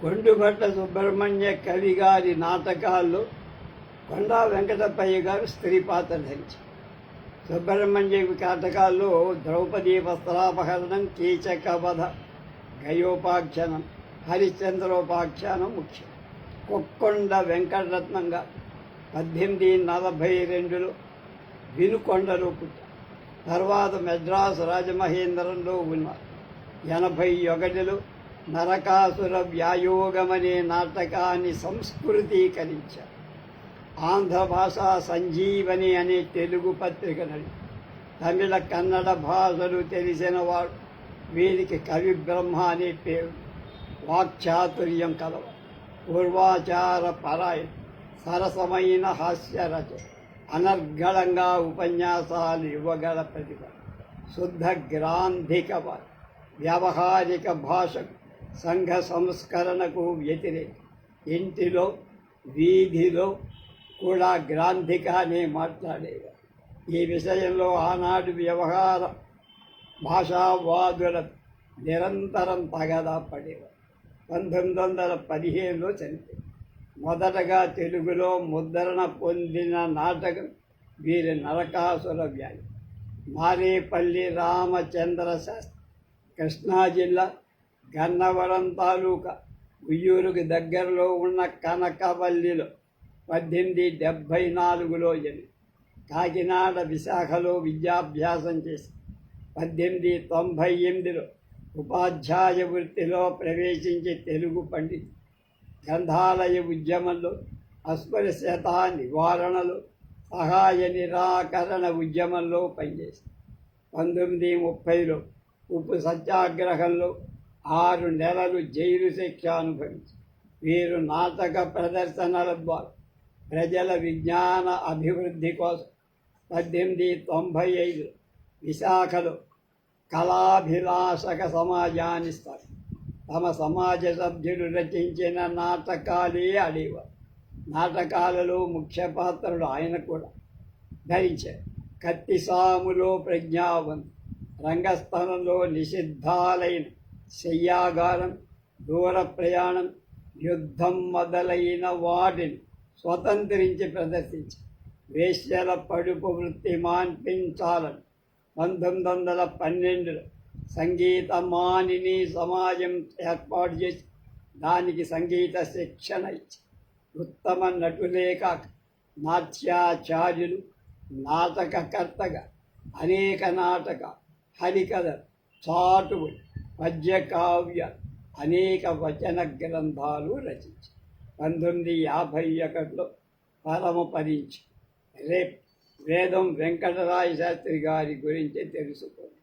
కొండుగట్ల సుబ్రహ్మణ్య కవి గారి నాటకాల్లో కొండా వెంకటప్పయ్య గారు స్త్రీ పాత్ర ధరించి. సుబ్రహ్మణ్య నాటకాల్లో ద్రౌపదీ వస్త్రాపహరణం కీచక వధ గయోపాఖ్యానం హరిశ్చంద్రోపాఖ్యానం ముఖ్యం. కొక్కొండ వెంకటరత్నంగా పద్దెనిమిది నలభై రెండులో వినుకొండలో పుట్టారు తర్వాత మెడ్రాస్ రాజమహేంద్రంలో ఉన్నారు ఎనభై ఒకటిలో నరకాసుర వ్యాయోగమనే నాటకాన్ని సంస్కృతీకరించారు ఆంధ్ర భాష సంజీవని అనే తెలుగు పత్రిక నడి. తమిళ కన్నడ భాషలు తెలిసిన వాడు. వీరికి కవి బ్రహ్మ అనే పేరు. వాక్చాతుర్యం కలవ. పూర్వాచార పరాయ సరసమైన హాస్య రచ. అనర్గళంగా ఉపన్యాసాలు ఇవ్వగల ప్రతిభ. శుద్ధ గ్రాంధిక వ్యవహారిక భాషకు సంఘ సంస్కరణకు వ్యతిరేక. ఇంటిలో వీధిలో కూడా గ్రాంధికానే మాట్లాడేవారు. ఈ విషయంలో ఆనాడు వ్యవహార భాషావాదుల నిరంతరం తగదా పడేవారు. పంతొమ్మిది వందల పదిహేనులో చనిపోయింది మొదటగా తెలుగులో ముద్రణ పొందిన నాటకం వీరి నరకాసుల వ్యాధి. మారేపల్లి రామచంద్ర శాస్త్రి కృష్ణా జిల్లా గన్నవరం తాలూకా ఉయ్యూరుకు దగ్గరలో ఉన్న కనకవల్లిలో పద్దెనిమిది డెబ్భై నాలుగులో జన్మి కాకినాడ విశాఖలో విద్యాభ్యాసం చేసి పద్దెనిమిది తొంభై ఎనిమిదిలో ఉపాధ్యాయ వృత్తిలో ప్రవేశించి తెలుగు పండితు గ్రంథాలయ ఉద్యమంలో అస్పృశ్యత నివారణలో సహాయ నిరాకరణ ఉద్యమంలో పనిచేసి పంతొమ్మిది ముప్పైలో ఉప్పు సత్యాగ్రహంలో ఆరు నెలలు జైలు శిక్ష అనుభవించి. వీరు నాటక ప్రదర్శనల ద్వారా ప్రజల విజ్ఞాన అభివృద్ధి కోసం పద్దెనిమిది తొంభై ఐదు విశాఖలో కళాభిలాషక సమాజాన్ని స్థాపించారు తమ సమాజ సభ్యులు రచించిన నాటకాలే అడేవారు నాటకాలలో ముఖ్య పాత్రలు ఆయన కూడా ధరించారు. కత్తిసాములో ప్రజ్ఞావంతు రంగస్థలంలో నిషిద్ధాలైన శయ్యాగారం దూర ప్రయాణం యుద్ధం మొదలైన వాటిని స్వతంత్రించి ప్రదర్శించి వేశ్యల పడుపు వృత్తి మాన్పించాలని పంతొమ్మిది వందల పన్నెండులో సంగీత మానిని సమాజం ఏర్పాటు చేసి దానికి సంగీత శిక్షణ ఇచ్చి ఉత్తమ నటులే కాక నాట్యాచార్యులు నాటకకర్తగా అనేక నాటక హరికథ చాటువులు పద్యకావ్య అనేక వచన గ్రంథాలు రచించి పంతొమ్మిది యాభై ఒకటిలో పరమపరించి రేపు వేదం వెంకటరాయ శాస్త్రి గారి గురించి తెలుసుకోండి.